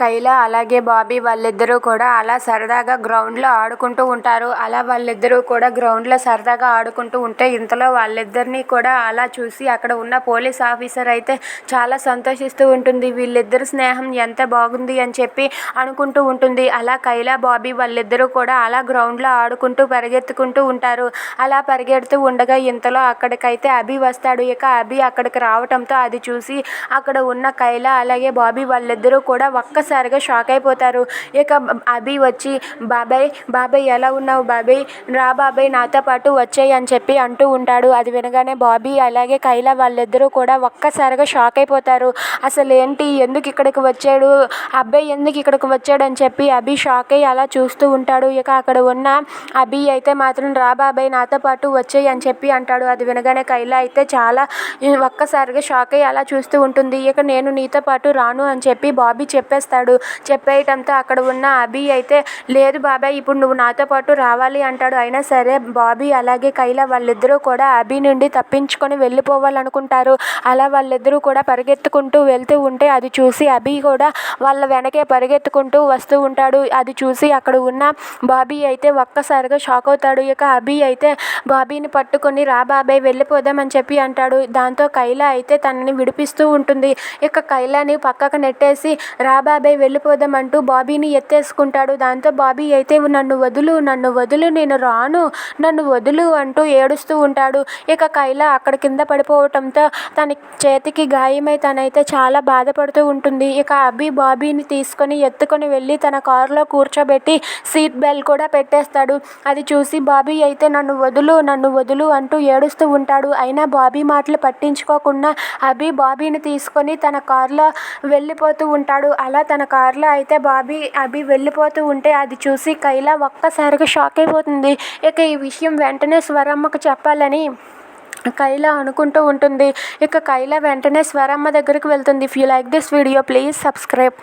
కైలా అలాగే బాబీ వాళ్ళిద్దరూ కూడా అలా సరదాగా గ్రౌండ్లో ఆడుకుంటూ ఉంటారు. అలా వాళ్ళిద్దరూ కూడా గ్రౌండ్లో సరదాగా ఆడుకుంటూ ఉంటే ఇంతలో వాళ్ళిద్దరినీ కూడా అలా చూసి అక్కడ ఉన్న పోలీస్ ఆఫీసర్ అయితే చాలా సంతోషిస్తూ ఉంటుంది. వీళ్ళిద్దరు స్నేహం ఎంత బాగుంది అని చెప్పి అనుకుంటూ ఉంటుంది. అలా కైలా బాబీ వాళ్ళిద్దరూ కూడా అలా గ్రౌండ్లో ఆడుకుంటూ పరిగెత్తుకుంటూ ఉంటారు. అలా పరిగెడుతూ ఉండగా ఇంతలో అక్కడికైతే అభి వస్తాడు. ఇక అభి అక్కడికి రావటంతో అది చూసి అక్కడ ఉన్న కైలా అలాగే బాబీ వాళ్ళిద్దరూ కూడా ఒక్క ఒక్కసారిగా షాక్ అయిపోతారు. ఇక అభి వచ్చి బాబాయ్ బాబాయ్ ఎలా ఉన్నావు బాబాయ్? రా బాబాయ్ నాతో పాటు వచ్చేయి అని చెప్పి అంటూ ఉంటాడు. అది వినగానే బాబీ అలాగే కైలా వాళ్ళిద్దరూ కూడా ఒక్కసారిగా షాక్ అయిపోతారు. అసలు ఏంటి? ఎందుకు ఇక్కడికి వచ్చాడు? అబ్బాయి ఎందుకు ఇక్కడికి వచ్చాడు? అని చెప్పి అభి షాక్ అయ్యి అలా చూస్తూ ఉంటాడు. ఇక అక్కడ ఉన్న అభి అయితే మాత్రం రా బాబాయ్ నాతో పాటు వచ్చేయి అని చెప్పి అంటాడు. అది వినగానే కైలా అయితే చాలా ఒక్కసారిగా షాక్ అయ్యి అలా చూస్తూ ఉంటుంది. ఇక నేను నీతో పాటు రాను అని చెప్పి బాబీ చెప్పేస్తాను చెప్పేస్తాడు చెప్పేయటంతో అక్కడ ఉన్న అభి అయితే లేదు బాబాయ్ ఇప్పుడు నువ్వు నాతో పాటు రావాలి అంటాడు. అయినా సరే బాబీ అలాగే కైలా వాళ్ళిద్దరూ కూడా అభి నుండి తప్పించుకొని వెళ్ళిపోవాలనుకుంటారు. అలా వాళ్ళిద్దరూ కూడా పరిగెత్తుకుంటూ వెళ్తూ ఉంటే అది చూసి అభి కూడా వాళ్ళ వెనకే పరిగెత్తుకుంటూ వస్తూ ఉంటాడు. అది చూసి అక్కడ ఉన్న బాబీ అయితే ఒక్కసారిగా షాక్ అవుతాడు. ఇక అభి అయితే బాబీని పట్టుకొని రా బాబాయ్ వెళ్ళిపోదామని చెప్పి అంటాడు. దాంతో కైలా అయితే తనని విడిపిస్తూ ఉంటుంది. ఇక కైలాని పక్కకు నెట్టేసి రా బాబాయ్ వెళ్ళిపోదాం అంటూ బాబీని ఎత్తేసుకుంటాడు. దాంతో బాబీ అయితే నన్ను వదులు నన్ను వదులు నేను రాను నన్ను వదులు అంటూ ఏడుస్తూ ఉంటాడు. ఇక కైలా అక్కడ కింద పడిపోవటంతో తన చేతికి గాయమై తనైతే చాలా బాధపడుతూ ఉంటుంది. ఇక అభి బాబీని తీసుకొని ఎత్తుకొని వెళ్ళి తన కారులో కూర్చోబెట్టి సీట్ బెల్ట్ కూడా పెట్టేస్తాడు. అది చూసి బాబీ అయితే నన్ను వదులు నన్ను వదులు అంటూ ఏడుస్తూ ఉంటాడు. అయినా బాబీ మాటలు పట్టించుకోకుండా అభి బాబీని తీసుకొని తన కారులో వెళ్ళిపోతూ ఉంటాడు. అలా తన కారులో అయితే బాబీ అభి వెళ్ళిపోతూ ఉంటే అది చూసి కైలా ఒక్కసారిగా షాక్ అయిపోతుంది. ఇక ఈ విషయం వెంటనే స్వరమ్మకు చెప్పాలని కైలా అనుకుంటూ ఉంటుంది. ఇక కైలా వెంటనే స్వరమ్మ దగ్గరికి వెళ్తుంది. If you like this video please subscribe